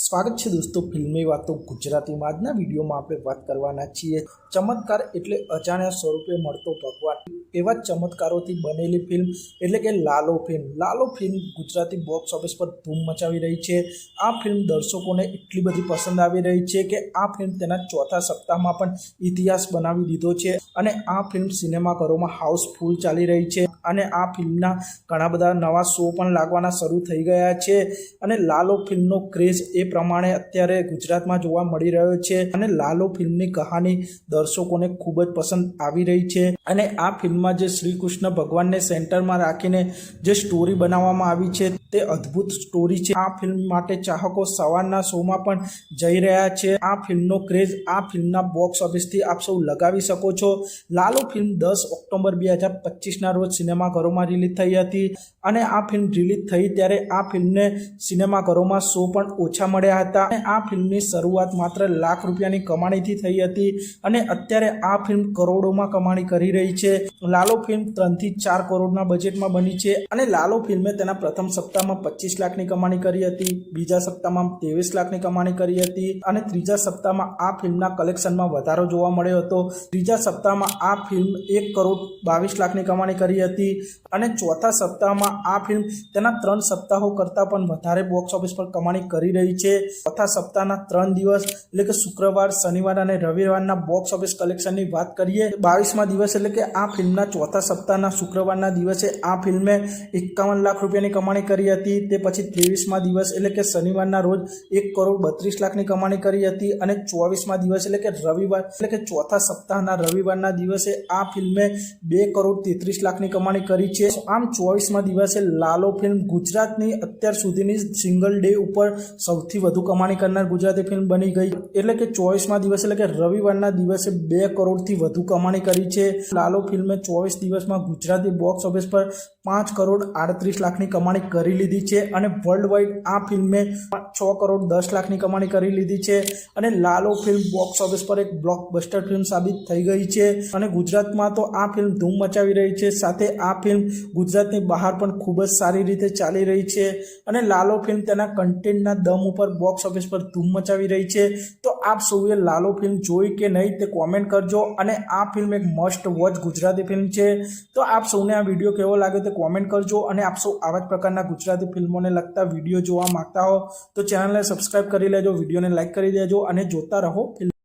સ્વાગત છે દોસ્તો, ફિલ્મી વાતો ગુજરાતીમાં. આજના વિડીયોમાં આપણે વાત કરવાના છીએ ચમત્કાર એટલે અજાણ્યા સ્વરૂપે મળતો ભગવાન. એવા ચમત્કારોથી બનેલી ફિલ્મ એટલે કે Lalo film. Lalo film Gujarati box office પર ધૂમ મચાવી રહી છે. આ ફિલ્મ દર્શકોને એટલી બધી પસંદ આવી રહી છે કે આ ફિલ્મ તેના ચોથા સપ્તાહમાં પણ ઇતિહાસ બનાવી દીધો છે અને આ ફિલ્મ સિનેમાઘરોમાં હાઉસફુલ ચાલી રહી છે અને આ ફિલ્મના ઘણા બધા નવા શો પણ લાગવાના શરૂ થઈ ગયા છે અને લાલો ફિલ્મનો ક્રેઝ એ પ્રમાણે અત્યારે ગુજરાતમાં જોવા મળી રહ્યો છે અને લાલો ફિલ્મની કહાની દર્શકોને ખૂબ જ પસંદ આવી રહી છે. અને આ ફિલ્મમાં જે શ્રી કૃષ્ણ ભગવાનને સેન્ટરમાં રાખીને જે સ્ટોરી બનાવવામાં આવી છે તે અદ્ભુત સ્ટોરી છે. આ ફિલ્મ માટે ચાહકો સવારના શોમાં પણ જઈ રહ્યા છે. આ ફિલ્મનો ક્રેઝ આ ફિલ્મના બોક્સ ઓફિસથી આપ સૌ લગાવી શકો છો. લાલો ફિલ્મ દસ ઓક્ટોબર બે હજાર પચીસના રોજ સિનેમાઘરોમાં રિલીઝ થઈ હતી અને આ ફિલ્મ રિલીઝ થઈ ત્યારે આ ફિલ્મને સિનેમાઘરોમાં શો પણ ઓછા મળ્યા હતા. અને આ ફિલ્મની શરૂઆત માત્ર લાખ રૂપિયાની કમાણીથી થઈ હતી અને અત્યારે આ ફિલ્મ કરોડોમાં કમાણી કરી રહી છે. લાલો ફિલ્મ ત્રણથી ચાર કરોડના બજેટમાં બની છે અને લાલો ફિલ્મે તેના પ્રથમ સપ્તાહમાં પચીસ લાખની કમાણી કરી હતી, બીજા સપ્તાહમાં ત્રેવીસ લાખની કમાણી કરી હતી અને ત્રીજા સપ્તાહમાં આ ફિલ્મના કલેક્શનમાં વધારો જોવા મળ્યો હતો. ત્રીજા સપ્તાહમાં આ ફિલ્મ એક કરોડ બાવીસ લાખની કમાણી કરી હતી અને ચોથા સપ્તાહમાં આ ફિલ્મ તેના ત્રણ સપ્તાહો કરતાં પણ વધારે બોક્સ ઓફિસ પર કમાણી કરી રહી છે. ચોથા સપ્તાહના ત્રણ દિવસ, એટલે કે શુક્રવાર, શનિવાર અને રવિવારના બોક્સ ઓફિસ કલેક્શનની વાત કરીએ બાવીસમા દિવસ એટલે કે આ ફિલ્મના ચોથા સપ્તાહના શુક્રવારના દિવસે આ ફિલ્મે એકાવન લાખ રૂપિયાની કમાણી કરી હતી. તે પછી ત્રેવીસમા દિવસ એટલે કે શનિવારના રોજ એક કરોડ બત્રીસ લાખની કમાણી કરી હતી અને ચોવીસમા દિવસ એટલે કે રવિવાર, એટલે કે ચોથા સપ્તાહના રવિવારના દિવસે આ ફિલ્મે બે કરોડ તેત્રીસ લાખની કમાણી કરી છે. આમ ચોવીસમા દિવસે લાલો ફિલ્મ ગુજરાતની અત્યાર સુધીની સિંગલ ડે ઉપર સૌથી વધુ કમાણી કરનાર ગુજરાતી ફિલ્મ બની ગઈ. એટલે કે ચોવીસમા દિવસે, એટલે કે રવિવારના દિવસે બે કરોડથી વધુ કમાણી કરી છે. લાલો ફિલ્મે ચોવીસ દિવસમાં ગુજરાતી બોક્સ ઓફિસ પર પાંચ કરોડ આડત્રીસ લાખની કમાણી કરી લીધી છે અને વર્લ્ડ વાઇડ આ ફિલ્મે છ કરોડ દસ લાખની કમાણી કરી લીધી છે અને લાલો ફિલ્મ બોક્સ ઓફિસ પર એક બ્લોકબસ્ટર ફિલ્મ સાબિત થઈ ગઈ છે. અને ગુજરાતમાં તો આ ફિલ્મ ધૂમ મચાવી રહી છે. સાથે આ ફિલ્મ ગુજરાતની બહાર પણ ખૂબ જ સારી રીતે ચાલી રહી છે. અને લાલો ફિલ્મ તેના કન્ટેન્ટના દમ ઉપર બોક્સ ઓફિસ પર ધૂમ મચાવી રહી છે. તો આપ સૌએ લાલો ફિલ્મ જોઈ કે નહીં તે કોમેન્ટ કરજો અને આ ફિલ્મ એક મસ્ટ વોચ ગુજરાતી ફિલ્મ છે. તો આપ સૌને આ વીડિયો કેવો લાગ્યો તે કોમેન્ટ કરજો અને આપ સૌ આવા જ પ્રકારના ગુજરાતી ફિલ્મોને લગતા વીડિયો જોવા માંગતા હો તો ચેનલને સબસ્ક્રાઈબ કરી લેજો વિડીયોને લાઇક કરી દેજો અને જોતા રહો ફિલ્મ